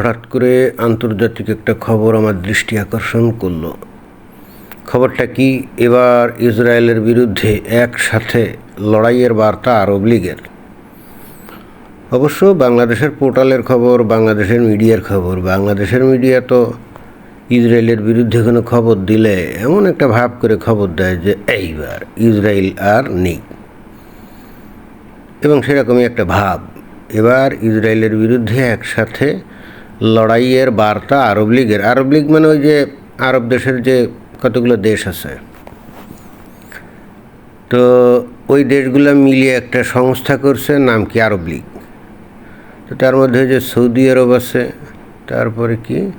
হঠাৎ করে আন্তর্জাতিক একটা খবর আমার দৃষ্টি আকর্ষণ করল। খবরটা কি? এবার ইসরায়েলের বিরুদ্ধে একসাথে লড়াইয়ের বার্তা আরব লীগের। অবশ্য বাংলাদেশের পোর্টালের খবর, বাংলাদেশের মিডিয়ার খবর, বাংলাদেশের মিডিয়া তো ইসরায়েলের বিরুদ্ধে কোনো খবর দিলে এমন একটা ভাব করে খবর দেয় যে, এইবার ইসরায়েল আর নেই। এবং সেরকমই একটা ভাব। এবার ইসরায়েলের বিরুদ্ধে একসাথে লড়াইয়ের বার্তা আরব লীগের। আরব লীগ মানে ওই যে আরব দেশের যে কতগুলো দেশ আছে। তো ওই দেশগুলো মিলিয়ে একটা সংস্থা করছে, নাম কি আরব লীগ। তো তার মধ্যে যে সৌদি আরব আছে, তারপরে কি?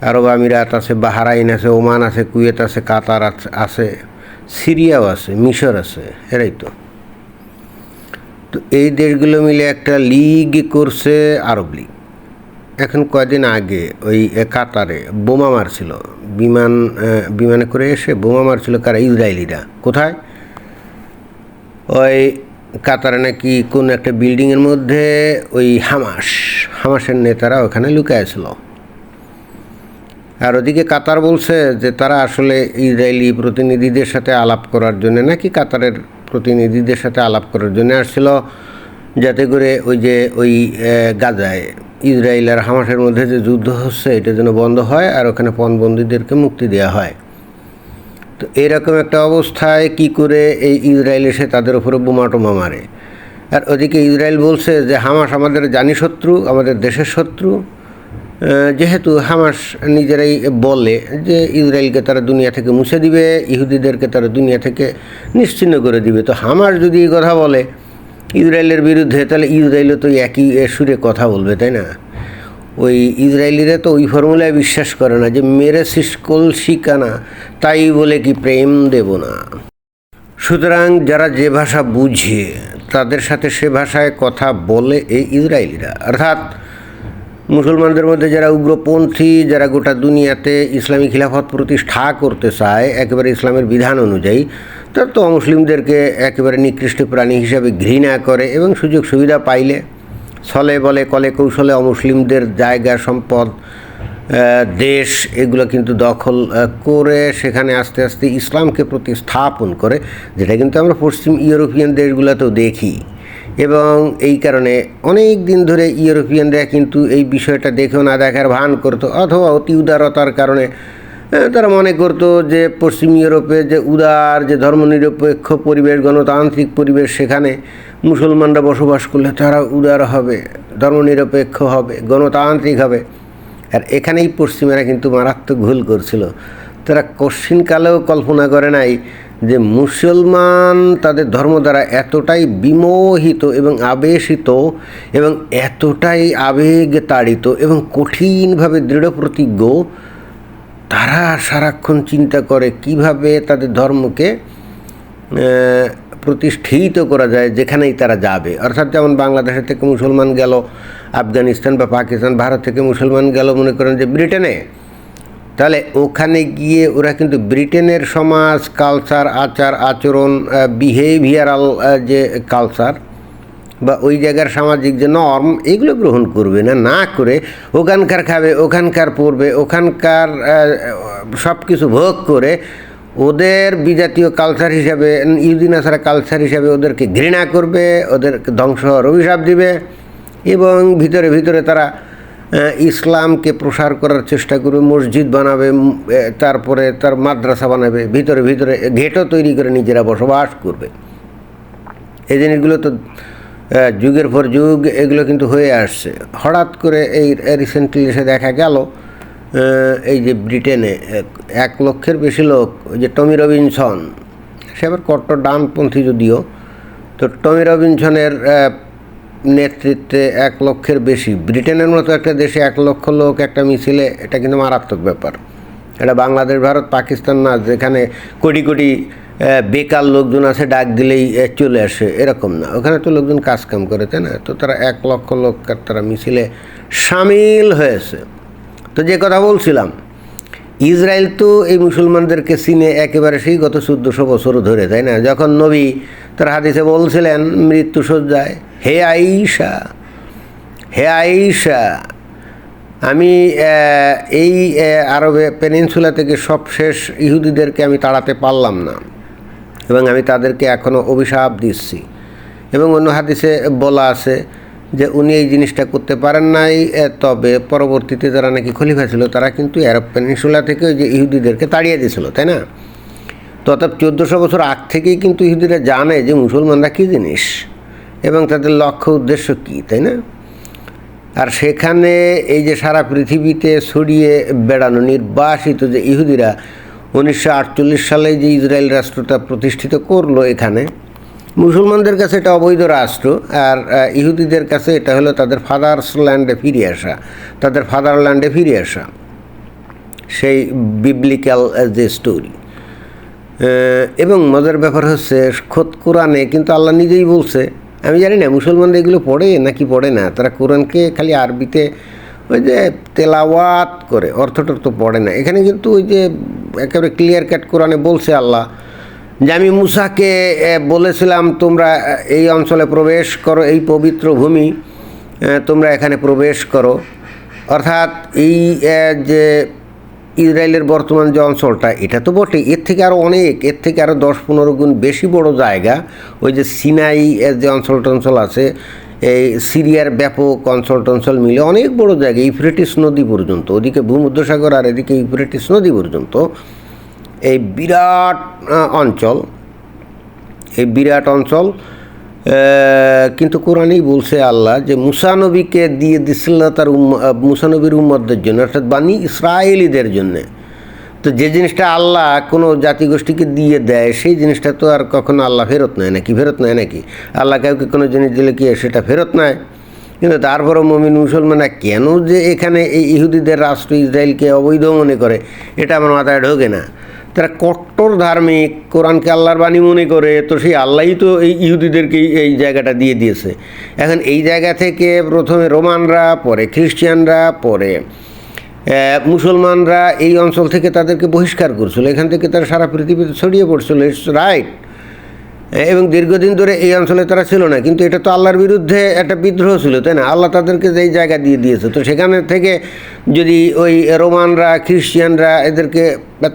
আরব আমিরাত আছে, বাহারাইন আছে, ওমান আছে, কুয়েত আছে, কাতার আছে- সিরিয়াও আছে, মিশর আছে, এরাই তো। তো এই দেশগুলো মিলে একটা লিগ করছে আরব লীগ। এখন কয়দিন আগে ওই কাতারে বোমা মারছিল। বিমান বিমানে করে এসে বোমা মারছিল কারা? ইসরায়েলিরা। কোথায়? ওই কাতারে নাকি কোন একটা বিল্ডিংয়ের মধ্যে ওই হামাস, হামাসের নেতারা ওখানে লুকাইছিল। আর ওদিকে কাতার বলছে যে তারা আসলে ইসরায়েলি প্রতিনিধিদের সাথে আলাপ করার জন্য নাকি কাতারের প্রতিনিধিদের সাথে আলাপ করার জন্য আসছিল, যাতে করে ওই যে ওই গাজায় ইসরায়েল আর হামাসের মধ্যে যে যুদ্ধ হচ্ছে, এটা যেন বন্ধ হয় আর ওখানে পণবন্দীদেরকে মুক্তি দেওয়া হয়। তো এরকম একটা অবস্থায় কি করে এই ইসরায়েল এসে তাদের উপরে বোমা টোমা মারে? আর ওদিকে ইসরায়েল বলছে যে, হামাস আমাদের জানি শত্রু, আমাদের দেশের শত্রু। যেহেতু হামাস নিজেরাই বলে যে, ইসরায়েলকে তারা দুনিয়া থেকে মুছে দিবে, ইহুদিদেরকে তারা দুনিয়া থেকে নিশ্চিন্ন করে দিবে। তো হামাস যদি এই কথা বলে ইসরায়েলের বিরুদ্ধে, তাহলে ইসরায়েলও তো একই সুরে কথা বলবে, তাই না? ওই ইসরায়েলিরা তো ওই ফর্মুলায় বিশ্বাস করে না যে মেরে শিসকল শিকানা তাই বলে কি প্রেম দেব না? সুতরাং যারা যে ভাষা বুঝে, তাদের সাথে সে ভাষায় কথা বলে এই ইসরায়েলিরা। অর্থাৎ মুসলমানদের মধ্যে যারা উগ্রপন্থী, যারা গোটা দুনিয়াতে ইসলামী খিলাফত প্রতিষ্ঠা করতে চায়, একেবারে ইসলামের বিধান অনুযায়ী, তারা তো অমুসলিমদেরকে একেবারে নিকৃষ্ট প্রাণী হিসাবে ঘৃণা করে এবং সুযোগ সুবিধা পাইলে। ছলে বলে, কলে কৌশলে অমুসলিমদের জায়গা, সম্পদ দেশ এগুলো কিন্তু দখল করে সেখানে আস্তে আস্তে ইসলামকে প্রতিস্থাপন করে, যেটা কিন্তু আমরা পশ্চিম ইউরোপিয়ান দেশগুলোতেও দেখি। এবং এই কারণে অনেক দিন ধরে ইউরোপিয়ানরা কিন্তু এই বিষয়টা দেখেও না দেখার ভান করতো, অথবা অতি উদারতার কারণে তারা মনে করতো যে পশ্চিম ইউরোপে যে উদার, যে ধর্মনিরপেক্ষ পরিবেশ, গণতান্ত্রিক পরিবেশ সেখানে মুসলমানরা বসবাস করলে তারা উদার হবে, ধর্মনিরপেক্ষ হবে, গণতান্ত্রিক হবে। আর এখানেই পশ্চিমেরা কিন্তু মারাত্মক ভুল করছিল। তারা কশ্চিনকালেও কল্পনা করে নাই যে মুসলমান তাদের ধর্ম দ্বারা এতটাই বিমোহিত এবং আবেশিত এবং এতটাই আবেগ তাড়িত এবং কঠিনভাবে দৃঢ় প্রতিজ্ঞ তারা সারাক্ষণ চিন্তা করে কীভাবে তাদের ধর্মকে প্রতিষ্ঠিত করা যায়, যেখানেই তারা যাবে। অর্থাৎ যেমন বাংলাদেশের থেকে মুসলমান গেল, আফগানিস্তান বা পাকিস্তান, ভারত থেকে মুসলমান গেল, মনে করেন যে ব্রিটেনে তাহলে ওখানে গিয়ে ওরা কিন্তু ব্রিটেনের সমাজ কালচার আচার, আচরণ বিহেভিয়ারাল যে কালচার বা ওই জায়গার সামাজিক যে নর্ম এগুলো গ্রহণ করবে না না করে ওখানকার খাবে, ওখানকার পড়বে, ওখানকার সব কিছু ভোগ করে ওদের বিজাতীয় কালচার হিসাবে, ইউদিন আসারা কালচার হিসাবে ওদেরকে ঘৃণা করবে, ওদেরকে ধ্বংস অভিশাপ দিবে এবং ভিতরে ভিতরে তারা ইসলামকে প্রসার করার চেষ্টা করবে মসজিদ বানাবে তারপরে তার মাদ্রাসা বানাবে, ভিতরে ভিতরে ঘেটও তৈরি করে নিজেরা বসবাস করবে। এই জিনিসগুলো তো যুগের পর যুগ, এগুলো কিন্তু হয়ে আসছে। হঠাৎ করে এই রিসেন্টলি এসে দেখা গেল এই যে ব্রিটেনে এক- লক্ষের বেশি লোক, ওই যে টমি রবিনসন, সে আবার কট্টর ডানপন্থী যদিও, তো টমি রবিনসনের নেতৃত্বে এক লক্ষের বেশি। ব্রিটেনের মতো একটা দেশে এক লক্ষ লোক একটা মিছিলে, এটা কিন্তু মারাত্মক ব্যাপার। এটা বাংলাদেশ, ভারত, পাকিস্তান না, যেখানে কোটি কোটি বেকার লোকজন আছে, ডাক দিলেই চলে আসে, এরকম না। ওখানে তো লোকজন কাজ কাম করে, তাই না? তো তারা এক লক্ষ লোক তারা মিছিলে সামিল হয়েছে। তো যে কথা বলছিলাম, ইসরায়েল তো এই মুসলমানদেরকে চিনে একেবারে সেই গত চোদ্দোশো বছর ধরে, তাই না? যখন নবী তার হাদিসে বলছিলেন, মৃত্যু সজ্জায় হে আইসা হে আইসা আমি এই আরবে পেনিনসুলা থেকে সব শেষ ইহুদিদেরকে আমি তাড়াতে পারলাম না এবং আমি তাদেরকে এখনও অভিশাপ দিচ্ছি। এবং অন্য হাদিসে বলা আছে যে, উনি এই জিনিসটা করতে পারেন নাই তবে পরবর্তীতে যারা নাকি খলিফা ছিল, তারা কিন্তু আরব পেনিনসুলা থেকে যে ইহুদিদেরকে তাড়িয়ে দিয়েছিল, তাই না? তো চোদ্দোশো বছর আগ থেকেই কিন্তু ইহুদিরা জানে যে, মুসলমানরা কী জিনিস? এবং তাদের লক্ষ্য উদ্দেশ্য কী, তাই না? আর সেখানে এই যে সারা পৃথিবীতে ছড়িয়ে বেড়ানো নির্বাসিত যে ইহুদিরা, উনিশশো আটচল্লিশ সালে যে ইসরায়েল রাষ্ট্রটা প্রতিষ্ঠিত করল এখানে, মুসলমানদের কাছে এটা অবৈধ রাষ্ট্র, আর ইহুদিদের কাছে এটা হলো তাদের ফাদার্স ল্যান্ডে ফিরে আসা, তাদের ফাদারল্যান্ডে ফিরে আসা। সেই বিবলিক্যাল যে স্টোরি এবং মজার ব্যাপার হচ্ছে, খোদ কোরআনে কিন্তু আল্লাহ নিজেই বলছে আমি জানি না, মুসলমানরা এগুলো পড়ে নাকি পড়ে না? তারা কোরআনকে খালি আরবিতে ওই যে তেলাওয়াত করে অর্থটা তো পড়ে না। এখানে কিন্তু ওই যে একেবারে ক্লিয়ার কাট কোরআনে বলছে আল্লাহ, যে আমি মুসাকে বলেছিলাম, তোমরা এই অঞ্চলে প্রবেশ করো, এই পবিত্র ভূমি তোমরা এখানে প্রবেশ করো। অর্থাৎ এই যে ইসরায়েলের বর্তমান যে অঞ্চলটা, এটা তো বটে এর থেকে আরও অনেক, এর থেকে আরও দশ পনেরো গুণ বেশি বড় জায়গা ওই যে সিনাই যে অঞ্চল টঞ্চল আছে, এই সিরিয়ার ব্যাপক অঞ্চল টঞ্চল মিলে অনেক বড় জায়গা, ইউফ্রেটিস নদী পর্যন্ত, ওদিকে ভূমধ্যসাগর আর এদিকে ইউফ্রেটিস নদী পর্যন্ত। এই বিরাট অঞ্চল, এই বিরাট অঞ্চল কিন্তু কোরআনেই বলছে আল্লাহ যে মুসানবীকে দিয়ে দিছিল তার মুসানবীর উম্মতদের জন্য, অর্থাৎ বানি ইসরায়েলিদের জন্যে। তো যে জিনিসটা আল্লাহ কোনো জাতিগোষ্ঠীকে দিয়ে দেয়, সেই জিনিসটা তো আর কখনো আল্লাহ ফেরত নেয় নাকি, ফেরত নেয় নাকি? আল্লাহ কাউকে কোনো জিনিস দিলে কি সেটা ফেরত নেয়? কিন্তু তারপরও মমিন মুসলমানরা কেন যে এখানে এই ইহুদিদের রাষ্ট্র ইসরায়েলকে অবৈধ মনে করে? এটা আমার মাথায় ঢোকে না। তারা কট্টর ধার্মিক, কোরআনকে আল্লাহর বাণী মনে করে, তো সেই আল্লাহই তো এই ইহুদিদেরকে এই জায়গাটা দিয়ে দিয়েছে। এখন এই জায়গা থেকে প্রথমে রোমানরা, পরে খ্রিস্টিয়ানরা পরে মুসলমানরা এই অঞ্চল থেকে তাদেরকে বহিষ্কার করছিল। এখান থেকে তারা সারা পৃথিবীতে ছড়িয়ে পড়ছিল। It's right. এবং দীর্ঘদিন ধরে এই অঞ্চলে তারা ছিল না, কিন্তু এটা তো আল্লাহর বিরুদ্ধে একটা বিদ্রোহ ছিল, তাই না? আল্লাহ তাদেরকে যেই জায়গা দিয়ে দিয়েছে, তো সেখানে থেকে যদি ওই রোমানরা খ্রিস্টিয়ানরা এদেরকে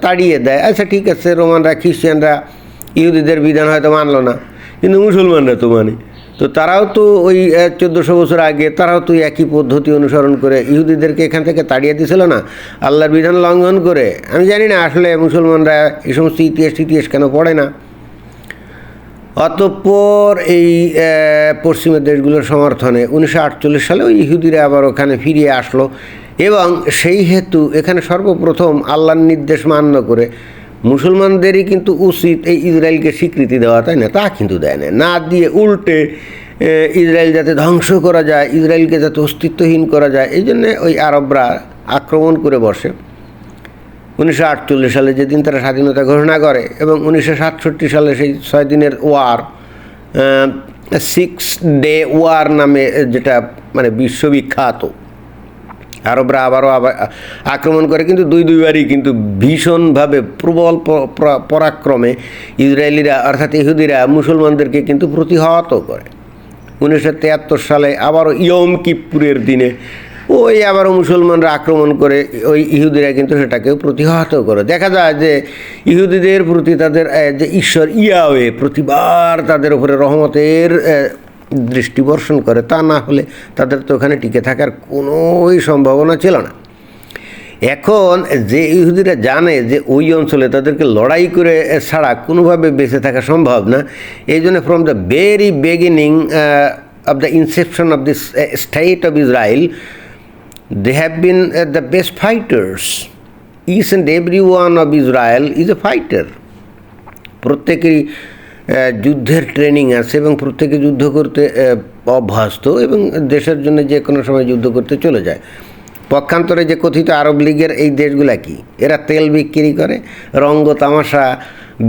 তাড়িয়ে দেয় আচ্ছা ঠিক আছে, রোমানরা খ্রিস্টিয়ানরা ইহুদিদের বিধান হয়তো মানলো না, কিন্তু মুসলমানরা তো মানে। তো তারাও তো ওই চোদ্দোশো বছর আগে তারাও তো একই পদ্ধতি অনুসরণ করে ইহুদিদেরকে এখান থেকে তাড়িয়ে দিছিল না, আল্লাহর বিধান লঙ্ঘন করে। আমি জানি না আসলে মুসলমানরা এই সমস্ত ইতিহাস ইতিহাস কেন পড়ে না। অতঃপর এই পশ্চিমের দেশগুলোর সমর্থনে উনিশশো আটচল্লিশ সালে ওই ইহুদিরা আবার ওখানে ফিরিয়ে আসলো এবং সেই হেতু এখানে সর্বপ্রথম আল্লাহর নির্দেশ মান্য করে। মুসলমানদেরই কিন্তু উচিত এই ইসরায়েলকে স্বীকৃতি দেওয়া, তাই না? তা কিন্তু দেয় না। না দিয়ে উল্টে ইসরায়েল যাতে ধ্বংস করা যায়, ইসরায়েলকে যাতে অস্তিত্বহীন করা যায়, এই জন্যে ওই আরবরা আক্রমণ করে বসে। উনিশশো আটচল্লিশ সালে যেদিন তারা স্বাধীনতা ঘোষণা করে এবং উনিশশো সাতষট্টি সালে সেই ছয় দিনের ওয়ার সিক্স ডে ওয়ার নামে যেটা মানে বিশ্ববিখ্যাত। আরবরা আবারও আবার আক্রমণ করে, কিন্তু দুই দুইবারই কিন্তু ভীষণভাবে প্রবল পরাক্রমে ইসরায়েলিরা অর্থাৎ ইহুদিরা মুসলমানদেরকে কিন্তু প্রতিহত করে। উনিশশো তিয়াত্তর সালে আবারও ইয়ম কিপুরের দিনে ওই আবারও মুসলমানরা আক্রমণ করে ওই ইহুদিরা কিন্তু সেটাকেও প্রতিহত করে। দেখা যায় যে ইহুদিদের প্রতি তাদের যে ঈশ্বর ইয়াওয়ে প্রতিবার তাদের উপরে রহমতের দৃষ্টি বর্ষণ করে, তা না হলে তাদের তো ওখানে টিকে থাকার কোনোই সম্ভাবনা ছিল না। এখন যে ইহুদিরা জানে যে ওই অঞ্চলে তাদেরকে লড়াই করে ছাড়া কোনোভাবে বেঁচে থাকা সম্ভব না, এই জন্য from the very beginning of the inception of this state of Israel they have been uh, the best fighters. Each and every one of Israel is a fighter. প্রত্যেকেরই আহ, যুদ্ধের ট্রেনিং আছে এবং প্রত্যেকে যুদ্ধ করতে আহ, অভ্যস্ত এবং দেশের জন্য যে কোনো সময় যুদ্ধ করতে চলে যায় পক্ষান্তরে যে কথিত আরব লীগের এই দেশগুলা কি এরা তেল বিক্রি করে রঙ্গ তামাশা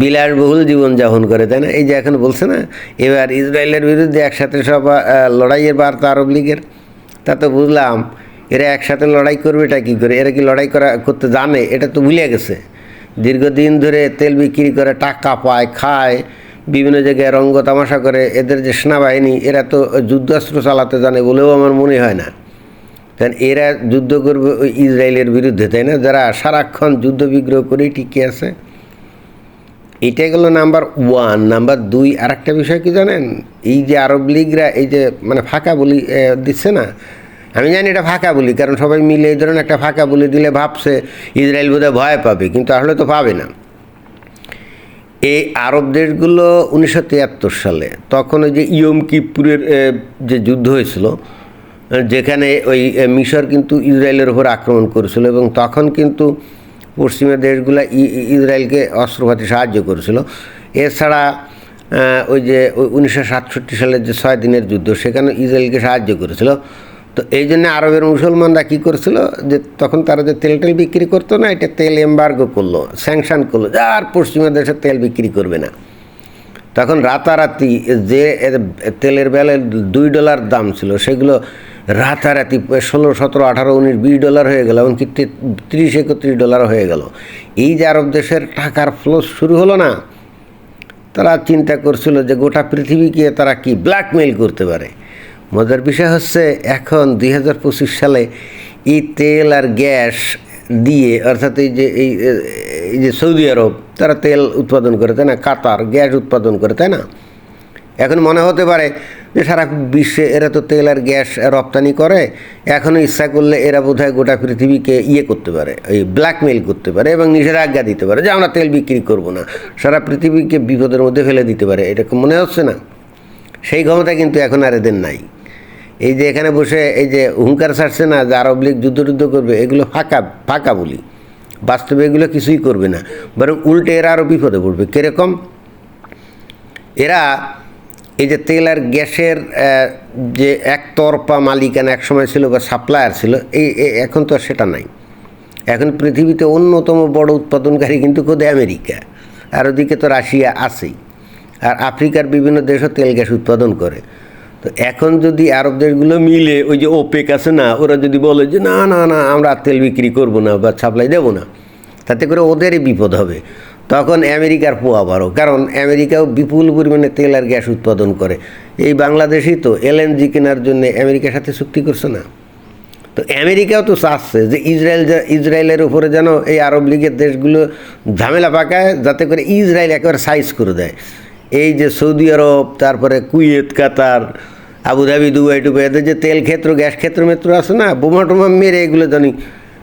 বিলাসবহুল জীবনযাপন করে তাই না এই যে এখন বলছে না এবার ইসরায়েলের বিরুদ্ধে একসাথে সব আহ, লড়াইয়ের বার্তা আরব লীগের তা তো বুঝলাম এরা একসাথে লড়াই করবে, এটা কী করে? এরা কি লড়াই করা, করতে জানে? এটা তো ভুলে গেছে। দীর্ঘদিন ধরে তেল বিক্রি করে টাকা পায়, খায়, বিভিন্ন জায়গায় রঙ্গ তামাশা করে। এদের যে সেনাবাহিনী, এরা তো যুদ্ধাস্ত্র চালাতে জানে বলেও আমার মনে হয় না। কারণ এরা যুদ্ধ করবে ওই ইসরায়েলের বিরুদ্ধে, তাই না? যারা সারাক্ষণ যুদ্ধ বিগ্রহ করেই টিকে আছে। এটা গেল নাম্বার ওয়ান। নাম্বার দুই আর একটা বিষয় কি জানেন? এই যে আরব লীগরা, এই যে মানে ফাঁকা বলি দিচ্ছে না আমি জানি এটা ফাঁকা বলি, কারণ সবাই মিলে এই ধরনের একটা ফাঁকা বলি দিলে ভাবছে ইসরায়েল বোধহয় ভয় পাবে, কিন্তু আসলে তো পাবে না। এই আরব দেশগুলো উনিশশো তিয়াত্তর সালে, তখন ওই যে ইয়ম কিপুরের যে যুদ্ধ হয়েছিল, যেখানে ওই মিশর কিন্তু ইসরায়েলের উপর আক্রমণ করেছিল এবং তখন কিন্তু পশ্চিমা দেশগুলো ইসরায়েলকে অস্ত্রপাতি সাহায্য করেছিল। এছাড়া ওই যে উনিশশো সাতষট্টি সালের যে ছয় দিনের যুদ্ধ, সেখানে ইসরায়েলকে সাহায্য করেছিল। তো এই জন্য আরবের মুসলমানরা কী করছিল যে তখন তারা যে তেল টেল বিক্রি করতো না, এটা তেল এম্বার্গো করল স্যাংশন করল আর পশ্চিমা দেশে তেল বিক্রি করবে না। তখন রাতারাতি যে তেলের বেলে দুই ডলার দাম ছিল, সেগুলো রাতারাতি ষোলো, সতেরো, আঠারো, উনিশ, বিশ ডলার হয়ে গেল, এমনকি তিরিশ, একত্রিশ ডলার হয়ে গেল। এই যে আরব দেশের টাকার ফ্লো শুরু হলো না, তারা চিন্তা করছিল যে গোটা পৃথিবীকে তারা কি ব্ল্যাকমেইল করতে পারে। মজার বিষয় হচ্ছে এখন দুই হাজার পঁচিশ সালে এই তেল আর গ্যাস দিয়ে, অর্থাৎ এই যে, এই এই যে সৌদি আরব, তারা তেল উৎপাদন করে, তাই না? কাতার, গ্যাস উৎপাদন করে, তাই না? এখন মনে হতে পারে যে সারা বিশ্বে এরা তো তেল আর গ্যাস রপ্তানি করে এখনও ইচ্ছা করলে এরা বোধহয় গোটা পৃথিবীকে ইয়ে করতে পারে, এই ব্ল্যাকমেল করতে পারে এবং আজ্ঞা দিতে পারে যে আমরা তেল বিক্রি করব না। সারা পৃথিবীকে বিপদের মধ্যে ফেলে দিতে পারে এরকম মনে হচ্ছে না? সেই ক্ষমতা কিন্তু এখন আর এদের নাই। এই যে এখানে বসে এই যে হুঙ্কার ছাড়ছে না, যে আরব লীগ যুদ্ধ করবে, এগুলো ফাঁকা ফাঁকা বলি। বাস্তবে এগুলো কিছুই করবে না। বরং উল্টে এরা আরও বিপদে পড়বে। কীরকম? এরা এই যে তেল আর গ্যাসের যে একতরফা মালিকানা একসময় ছিল বা সাপ্লায়ার ছিল, এই এখন তো সেটা নাই। এখন পৃথিবীতে অন্যতম বড় উৎপাদনকারী কিন্তু খোদে আমেরিকা। আর ওদিকে তো রাশিয়া আছেই। আর আফ্রিকার বিভিন্ন দেশও তেল গ্যাস উৎপাদন করে। তো এখন যদি আরব দেশগুলো মিলে, ওই যে ওপেক আছে না, ওরা যদি বলে যে, না না না, আমরা তেল বিক্রি করব না বা সাপ্লাই দেবো না, তাতে করে ওদেরই বিপদ হবে। তখন আমেরিকার পোয়া বারো। কারণ আমেরিকাও বিপুল পরিমাণে তেল আর গ্যাস উৎপাদন করে। এই বাংলাদেশই তো এলএনজি কেনার জন্য আমেরিকার সাথে চুক্তি করছে না। তো আমেরিকাও তো চাচ্ছে যে ইসরায়েল ইসরায়েলের উপরে যেন এই আরব লীগের দেশগুলো ঝামেলা পাকায়, যাতে করে ইসরায়েল একেবারে সাইজ করে দেয়। এই যে সৌদি আরব, তারপরে Kuwait, Qatar Abu Dhabi Dubai Tubai এদের যে তেল ক্ষেত্র, গ্যাস ক্ষেত্র মেত্র আছে না, বোমা টোমা মেরে এগুলো জানি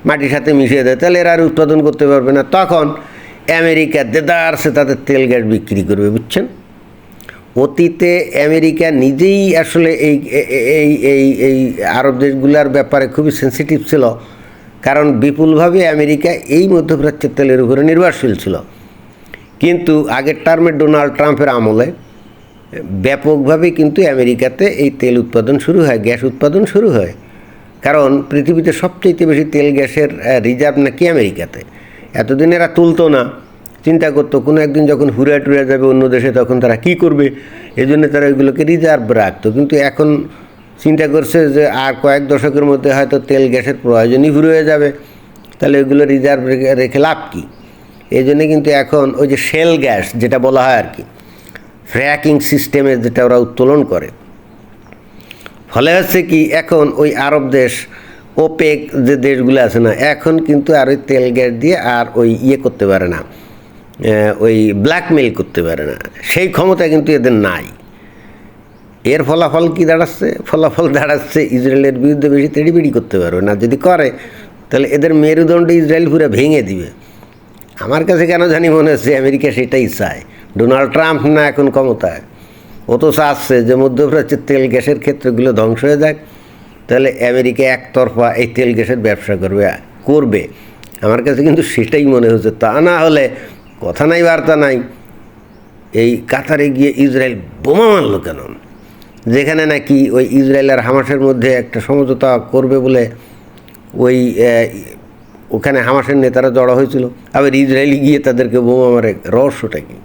মাটির সাথে মিশিয়ে দেয়, তাহলে এরা আর উৎপাদন করতে পারবে না। তখন আমেরিকা দেদারসে তাদের তেল, গ্যাস বিক্রি করবে, বুঝছেন? অতীতে আমেরিকা নিজেই আসলে এই এই এই এই আরব দেশগুলোর ব্যাপারে খুবই সেন্সিটিভ ছিল, কারণ বিপুলভাবে আমেরিকা এই মধ্যপ্রাচ্যের তেলের উপরে নির্ভরশীল ছিল। কিন্তু আগের টার্মে ডোনাল্ড ট্রাম্পের আমলে ব্যাপকভাবে কিন্তু আমেরিকাতে এই তেল উৎপাদন শুরু হয়, গ্যাস উৎপাদন শুরু হয়। কারণ পৃথিবীতে সবচেয়ে বেশি তেল গ্যাসের রিজার্ভ নাকি আমেরিকাতে। এতদিন এরা তুলতো না। চিন্তা করতো, কোনো একদিন যখন হুড়ে টুড়ে যাবে অন্য দেশে, তখন তারা কি করবে? এই জন্য তারা ওইগুলোকে রিজার্ভ রাখতো। কিন্তু এখন চিন্তা করছে যে আর কয়েক দশকের মধ্যে হয়তো তেল গ্যাসের প্রয়োজনই ঘুরে হয়ে যাবে। তাহলে ওইগুলো রিজার্ভ রেখে লাভ কী? এই জন্য কিন্তু এখন ওই যে শেল গ্যাস যেটা বলা হয় আর কি ফ্র্যাকিং সিস্টেমে যেটা ওরা উত্তোলন করে। ফলে হচ্ছে কি এখন ওই আরব দেশ, ওপেক যে দেশগুলো আছে না, এখন কিন্তু আর ওই তেল গ্যাস দিয়ে আর ওই ইয়ে করতে পারে না ওই ব্ল্যাকমেল করতে পারে না। সেই ক্ষমতা কিন্তু এদের নাই। এর ফলাফল কি দাঁড়াচ্ছে? ফলাফল দাঁড়াচ্ছে ইসরায়েলের বিরুদ্ধে বেশি তেড়িবেড়ি করতে পারবে না। যদি করে, তাহলে এদের মেরুদণ্ড ইসরায়েল পুরো ভেঙে দিবে। আমার কাছে কেন জানি মনে হচ্ছে আমেরিকা সেটাই চায়। ডোনাল্ড ট্রাম্প না এখন ক্ষমতায়। ও তো চাচ্ছে যে মধ্যপ্রাচ্যের তেল গ্যাসের ক্ষেত্রগুলো ধ্বংস হয়ে যাক, তাহলে আমেরিকা একতরফা এই তেল গ্যাসের ব্যবসা করবে করবে। আমার কাছে কিন্তু সেটাই মনে হচ্ছে, তা না হলে কথা নাই, বার্তা নাই। এই কাতারে গিয়ে ইসরায়েল বোমা মারলো কেন? যেখানে নাকি ওই ইসরায়েল আর হামাসের মধ্যে একটা সমঝোতা করবে বলে ওই ওখানে হামাসের নেতারা জড়ো হয়েছিল। আবার ইসরায়েলি গিয়ে তাদেরকে বোমা মারে, রহস্যটা কি?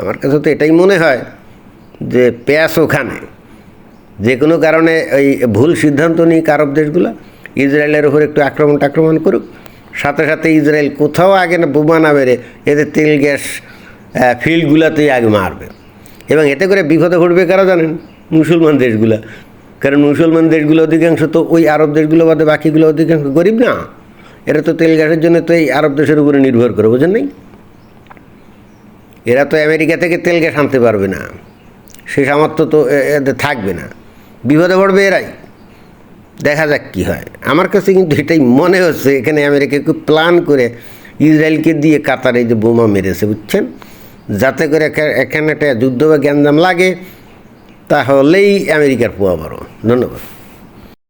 আমার কাছে তো এটাই মনে হয় যে প্যাস ওখানে। যে কোনো কারণে ওই ভুল সিদ্ধান্ত নিয়ে আরব দেশগুলো, ইসরায়েলের উপর একটু আক্রমণ টাক্রমণ করুক, সাথে সাথে ইসরায়েল কোথাও আগে না বোমা না মেরে এদের তেল, গ্যাস ফিল্ডগুলোতেই আগে মারবে। এবং এতে করে বিপদে ঘটবে কারা জানেন? মুসলমান দেশগুলো। কারণ মুসলমান দেশগুলো অধিকাংশ তো ওই আরব দেশগুলো বাদে বাকিগুলো অধিকাংশ গরিব না। এরা তো তেল গ্যাসের জন্য তো এই আরব দেশের উপরে নির্ভর করে, বোঝেন নাই? এরা তো আমেরিকা থেকে তেল গ্যাস আনতে পারবে না। সে সামর্থ্য তো এদের থাকবে না। বিপদে পড়বে এরাই। দেখা যাক কি হয়। আমার কাছে কিন্তু এটাই মনে হচ্ছে, এখানে আমেরিকা খুব প্ল্যান করে ইসরায়েলকে দিয়ে কাতারে যে বোমা মেরেছে, বুঝছেন? যাতে করে এখা- এখানে একটা যুদ্ধ বা গ্যাঞ্জাম লাগে, তাহলেই আমেরিকার পোয়া বড়। ধন্যবাদ।